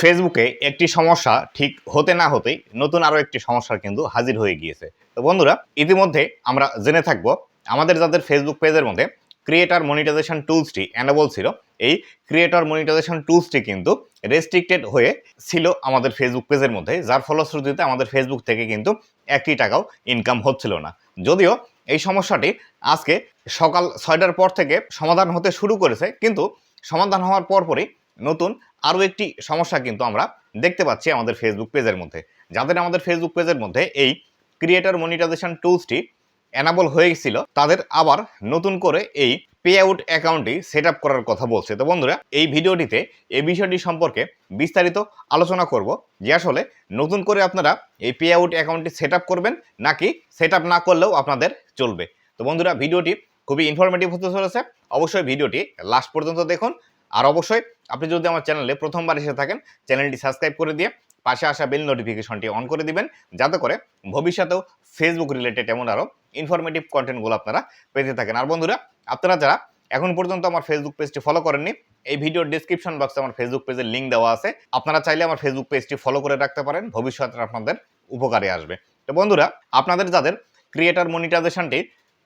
ফেসবুকে একটি সমস্যা ঠিক হতে না হতেই নতুন আরও একটি সমস্যা কিন্তু হাজির হয়ে গিয়েছে। তো বন্ধুরা, ইতিমধ্যে আমরা জেনে থাকব, আমাদের যাদের ফেসবুক পেজের মধ্যে ক্রিয়েটার মনিটাইজেশন টুলসটি অ্যানাবল ছিল, এই ক্রিয়েটর মনিটাইজেশন টুলসটি কিন্তু রেস্ট্রিক্টেড হয়ে ছিল আমাদের ফেসবুক পেজের মধ্যে, যার ফলশ্রুতিতে আমাদের ফেসবুক থেকে কিন্তু একটি টাকাও ইনকাম হচ্ছিল না। যদিও এই সমস্যাটি আজকে সকাল ছয়টার পর থেকে সমাধান হতে শুরু করেছে, কিন্তু সমাধান হওয়ার পরপরই নতুন, আরও একটি সমস্যা কিন্তু আমরা দেখতে পাচ্ছি আমাদের ফেসবুক পেজের মধ্যে। যাদের আমাদের ফেসবুক পেজের মধ্যে এই ক্রিয়েটার মনিটাইজেশন টুলসটি অ্যানাবল হয়ে গেছিল তাদের আবার নতুন করে এই পে আউট অ্যাকাউন্টটি সেট আপ করার কথা বলছে। তো বন্ধুরা, এই ভিডিওটিতে এই বিষয়টি সম্পর্কে বিস্তারিত আলোচনা করব যে আসলে নতুন করে আপনারা এই পে আউট অ্যাকাউন্টটি সেট আপ করবেন নাকি সেট আপ না করলেও আপনাদের চলবে। তো বন্ধুরা, ভিডিওটি খুবই ইনফরমেটিভ হতে চলেছে। অবশ্যই ভিডিওটি লাস্ট পর্যন্ত দেখুন। আর অবশ্যই আপনি যদি আমার চ্যানেলে প্রথমবার এসে থাকেন, চ্যানেলটি সাবস্ক্রাইব করে দিয়ে পাশে আসা বেল নোটিফিকেশনটি অন করে দিবেন, যাতে করে ভবিষ্যতেও ফেসবুক রিলেটেড এমন আরও ইনফরমেটিভ কন্টেন্টগুলো আপনারা পেতে থাকেন। আর বন্ধুরা, আপনারা যারা এখন পর্যন্ত আমার ফেসবুক পেজটি ফলো করেননি, এই ভিডিওর ডিসক্রিপশন বক্সে আমার ফেসবুক পেজের লিঙ্ক দেওয়া আছে। আপনারা চাইলে আমার ফেসবুক পেজটি ফলো করে রাখতে পারেন ভবিষ্যতে আপনাদের উপকারে আসবে। তো বন্ধুরা, আপনাদের যাদের ক্রিয়েটার মনিটাইজেশনটি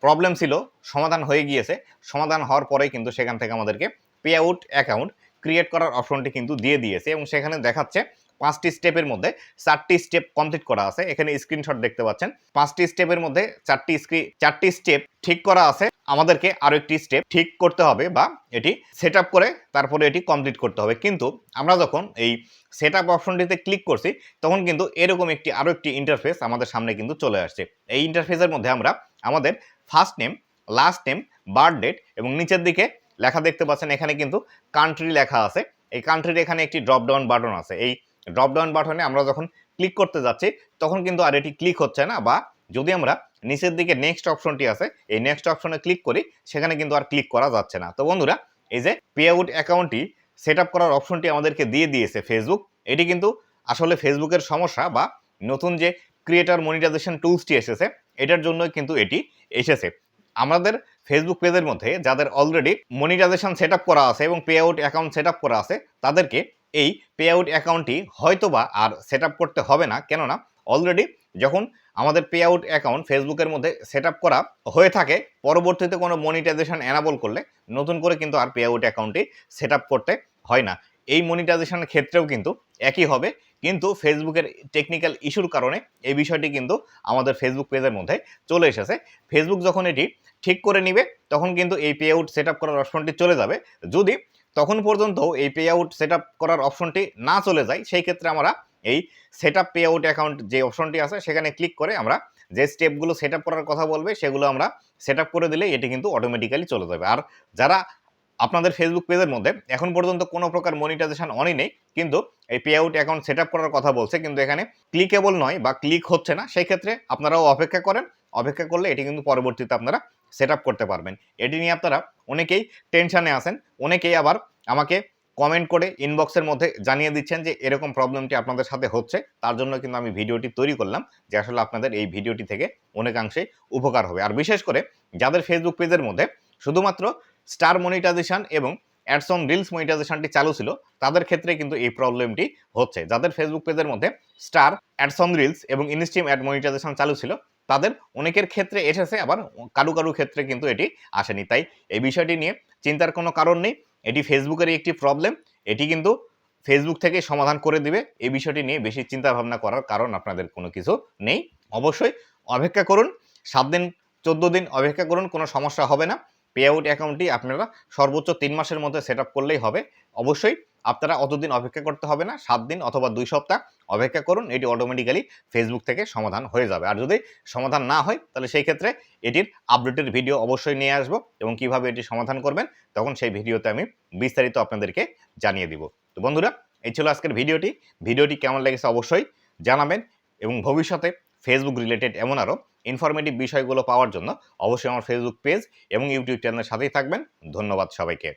প্রবলেম ছিল, সমাধান হয়ে গিয়েছে, সমাধান হওয়ার পরেই কিন্তু সেখান থেকে আমাদেরকে পে আউট অ্যাকাউন্ট ক্রিয়েট করার অপশনটি কিন্তু দিয়ে দিয়েছে এবং সেখানে দেখাচ্ছে পাঁচটি স্টেপের মধ্যে চারটি স্টেপ কমপ্লিট করা আছে। এখানে স্ক্রিনশট দেখতে পাচ্ছেন। পাঁচটি স্টেপের মধ্যে চারটি স্ক্রিন চারটি স্টেপ ঠিক করা আছে। আমাদেরকে আরও একটি স্টেপ ঠিক করতে হবে বা এটি সেট করে তারপরে এটি কমপ্লিট করতে হবে। কিন্তু আমরা যখন এই সেট আপ অপশনটিতে ক্লিক করছি, তখন কিন্তু এরকম একটি আরও একটি ইন্টারফেস আমাদের সামনে কিন্তু চলে আসছে। এই ইন্টারফেসের মধ্যে আমরা আমাদের first name last name birth date এবং নিচের দিকে লেখা দেখতে পাচ্ছেন, এখানে কিন্তু কান্ট্রি লেখা আছে। এই কান্ট্রির এখানে একটি ড্রপ ডাউন বাটন আছে। এই ড্রপ ডাউন বাটনে আমরা যখন ক্লিক করতে যাচ্ছি, তখন কিন্তু আর এটি ক্লিক হচ্ছে না বা যদি আমরা নিচের দিকে নেক্সট অপশনটি আছে, এই নেক্সট অপশনে ক্লিক করি, সেখানে কিন্তু আর ক্লিক করা যাচ্ছে না। তো বন্ধুরা, এই যে পে আউট অ্যাকাউন্টটি সেট আপ করার অপশনটি আমাদেরকে দিয়ে দিয়েছে ফেসবুক এটি কিন্তু আসলে ফেসবুকের সমস্যা বা নতুন যে ক্রিয়েটার মনিটাইজেশন টুলসটি এসেছে, এটার জন্যই কিন্তু এটি এসেছে। আমাদের ফেসবুক পেজের মধ্যে যাদের অলরেডি মনিটাইজেশন সেট করা আছে এবং পে আউট অ্যাকাউন্ট সেট করা আছে, তাদেরকে এই পে আউট অ্যাকাউন্টটি হয়তোবা আর সেট করতে হবে না। কেননা অলরেডি যখন আমাদের পে আউট অ্যাকাউন্ট ফেসবুকের মধ্যে সেট করা হয়ে থাকে, পরবর্তীতে কোনো মনিটাইজেশন অ্যানাবল করলে নতুন করে কিন্তু আর পে আউট অ্যাকাউন্টটি সেট করতে হয় না। এই মনিটাইজেশনের ক্ষেত্রেও কিন্তু একই হবে। কিন্তু ফেসবুকের টেকনিক্যাল ইস্যুর কারণে এই বিষয়টি কিন্তু আমাদের ফেসবুক পেজের মধ্যে চলে এসেছে। ফেসবুক যখন এটি ঠিক করে নিবে, তখন কিন্তু এই পে আউট সেট আপ করার অপশনটি চলে যাবে। যদি তখন পর্যন্ত এই পে আউট সেট আপ করার অপশনটি না চলে যায়, সেই ক্ষেত্রে আমরা এই set up pay out account যে অপশনটি আছে, সেখানে ক্লিক করে আমরা যে স্টেপগুলো সেট আপ করার কথা বলবে, সেগুলো আমরা সেট আপ করে দিলে এটি কিন্তু অটোমেটিক্যালি চলে যাবে। আর যারা আপনাদের ফেসবুক পেজের মধ্যে এখন পর্যন্ত কোনো প্রকার মনিটাইজেশন অনই নেই, কিন্তু এই পে আউট অ্যাকাউন্ট সেট করার কথা বলছে, কিন্তু এখানে ক্লিকেবল নয় বা ক্লিক হচ্ছে না, সেই ক্ষেত্রে আপনারাও অপেক্ষা করেন, অপেক্ষা করলে এটি কিন্তু পরবর্তীতে আপনারা সেট করতে পারবেন। এটি নিয়ে আপনারা অনেকেই টেনশানে আসেন অনেকেই আবার আমাকে কমেন্ট করে ইনবক্সের মধ্যে জানিয়ে দিচ্ছেন যে এরকম প্রবলেমটি আপনাদের সাথে হচ্ছে, তার জন্য কিন্তু আমি ভিডিওটি তৈরি করলাম, যে আসলে আপনাদের এই ভিডিওটি থেকে অনেকাংশে উপকার হবে। আর বিশেষ করে যাদের ফেসবুক পেজের মধ্যে শুধুমাত্র স্টার মনিটাইজেশন এবং অ্যাডস অন রিলস মনিটাইজেশনটি চালু ছিল, তাদের ক্ষেত্রে কিন্তু এই প্রবলেমটি হচ্ছে। যাদের ফেসবুক পেজের মধ্যে স্টার অ্যাডস অন রিলস এবং ইনস্ট্রিম অ্যাড মনিটাইজেশন চালু ছিল, তাদের অনেকের ক্ষেত্রে এসেছে, আবার কারু কারু ক্ষেত্রে কিন্তু এটি আসেনি। তাই এই বিষয়টি নিয়ে চিন্তার কোনো কারণ নেই। এটি ফেসবুকেরই একটি প্রবলেম এটি কিন্তু ফেসবুক থেকে সমাধান করে দিবে। এই বিষয়টি নিয়ে বেশি চিন্তা ভাবনা করার কারণ আপনাদের কোনো কিছু নেই। অবশ্যই অপেক্ষা করুন। সাত দিন, চোদ্দ দিন অপেক্ষা করুন, কোনো সমস্যা হবে না। পে আউট অ্যাকাউন্টটি আপনারা সর্বোচ্চ তিন মাসের মধ্যে সেট করলেই হবে। অবশ্যই আপনারা অতদিন অপেক্ষা করতে হবে না, সাত দিন অথবা দুই সপ্তাহ অপেক্ষা করুন, এটি অটোমেটিক্যালি ফেসবুক থেকে সমাধান হয়ে যাবে। আর যদি সমাধান না হয়, তাহলে সেই ক্ষেত্রে এটির আপডেটের ভিডিও অবশ্যই নিয়ে আসব এবং কীভাবে এটি সমাধান করবেন, তখন সেই ভিডিওতে আমি বিস্তারিত আপনাদেরকে জানিয়ে দিব। তো বন্ধুরা, এই ছিল আজকের ভিডিওটি। ভিডিওটি কেমন লেগেছে অবশ্যই জানাবেন এবং ভবিষ্যতে ফেসবুক রিলেটেড এমন আরও ইনফরমেটিভ বিষয়গুলো পাওয়ার জন্য অবশ্যই আমার ফেসবুক পেজ এবং ইউটিউব চ্যানেলের সাথেই থাকবেন। ধন্যবাদ সবাইকে।